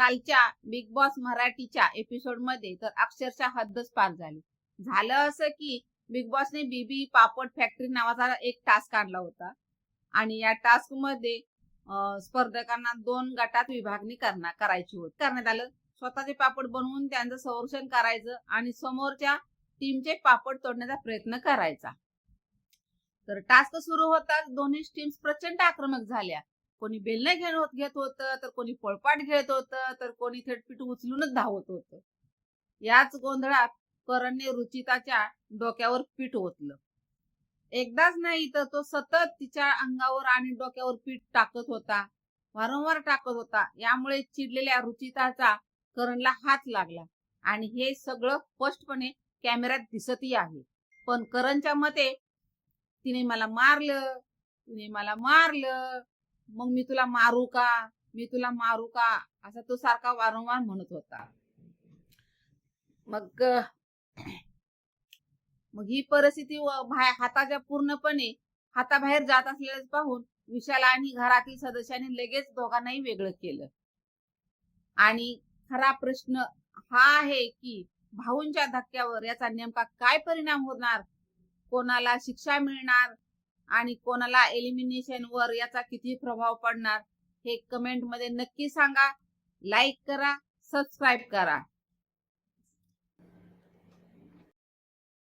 कालच्या big boss मराठीच्या एपिसोडमध्ये तर अक्षरशः हद्दच पार झाली. झालं असं की बिग बॉसने बीबी पापड फॅक्टरी नावाचा एक टास्क आणला होता. आणि या टास्कमध्ये स्पर्धकांना दोन गटात विभागणी करणार करायची होती. करण्यात आलं. स्वतःचे पापड बनवून त्यांचं संरक्षण करायचं आणि समोरच्या टीमचे पापड तोडण्याचा प्रयत्न करायचा. तर टास्क सुरू होताच दोन्ही टीम्स प्रचंड आक्रमक झाल्या. कोणी बेलने घेण होत घेत होतं तर कोणी पळपाट घेत होतं तर कोणी थेट पीठ उचलूनच धावत होतं. याच गोंधळात करणने रुचिताच्या डोक्यावर पीठ ओतलं. एकदाच नाही तर तो सतत तिच्या अंगावर आणि डोक्यावर पीठ टाकत होता वारंवार टाकत होता. यामुळे चिडलेल्या रुचिताचा करणला हात लागला आणि हे सगळं स्पष्टपणे कॅमेऱ्यात दिसतही आहे. पण करणच्या मते तिने मला मारलं तिने मला मारलं मग मी तुला मारू का? मी तुला मारू का? असा तो सारखा वारंवार म्हणत होता. मग मग ही परिस्थिती हाताच्या पूर्णपणे हाताबाहेर जात असल्याचं पाहून विशाल आणि घरातील सदस्यांनी लगेच दोघांनाही वेगळं केलं. आणि खरा प्रश्न हा आहे की भाऊंच्या धक्क्यावर याचा नेमका काय परिणाम होणार? कोणाला शिक्षा मिळणार? आणि कोणाला एलिमिनेशन वर याचा किती प्रभाव पडणार हे कमेंटमध्ये नक्की सांगा. लाईक करा सबस्क्राईब करा.